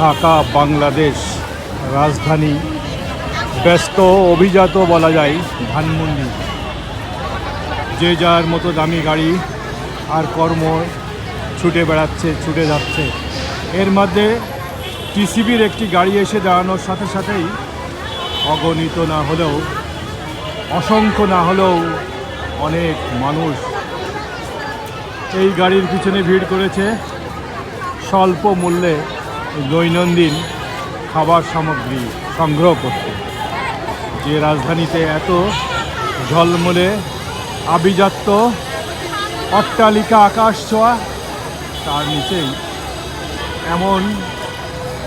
ঢাকা, বাংলাদেশ রাজধানী। ব্যস্ত অভিজাত বলা যায় ধানমন্ডি। যে যার মতো দামি গাড়ি আর কর্ম ছুটে বেড়াচ্ছে, ছুটে যাচ্ছে। এর মধ্যে টিসিবির একটি গাড়ি এসে দাঁড়ানোর সাথে সাথেই অগণিত না হলেও, অসংখ্য না হলেও অনেক মানুষ এই গাড়ির পিছনে ভিড় করেছে। স্বল্প মূল্যে দৈনন্দিন খাবার সামগ্রী সংগ্রহ করতে। যে রাজধানীতে এত ঝলমলে আভিজাত্য অট্টালিকা আকাশ ছোঁয়া, তার নিচেই এমন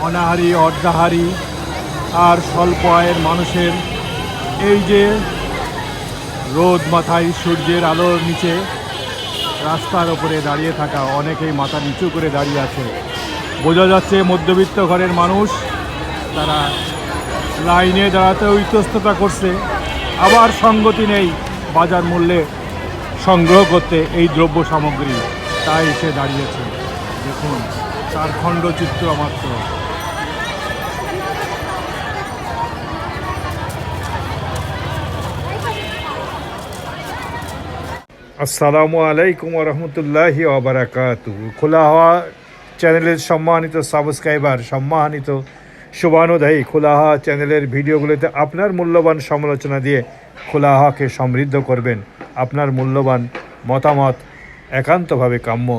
অনাহারি, অর্ধাহারি আর স্বল্প আয়ের মানুষের এই যে রোদ মাথায় সূর্যের আলোর নিচে রাস্তার ওপরে দাঁড়িয়ে থাকা অনেকেই মাথা নিচু করে দাঁড়িয়ে আছে। বোঝা যাচ্ছে মধ্যবিত্ত ঘরের মানুষ, তারা লাইনে দাঁড়াতেও ইতস্ততা করছে, আবার সঙ্গতি নেই বাজার মূল্যে সংগ্রহ করতে এই দ্রব্য সামগ্রী। তাই এসে দাঁড়িয়েছে। দেখুন, তার খণ্ডচিত্র মাত্র। আসসালামু আলাইকুম রহমতুল্লাহি ওবরাকাতু খোলা হওয়া চ্যানেলের সম্মানিত সাবস্ক্রাইবার, সম্মানিত শুভানুদায়ী খোলাহা চ্যানেলের ভিডিওগুলিতে আপনার মূল্যবান সমালোচনা দিয়ে খোলাহাকে সমৃদ্ধ করবেন। আপনার মূল্যবান মতামত একান্তভাবে কাম্য।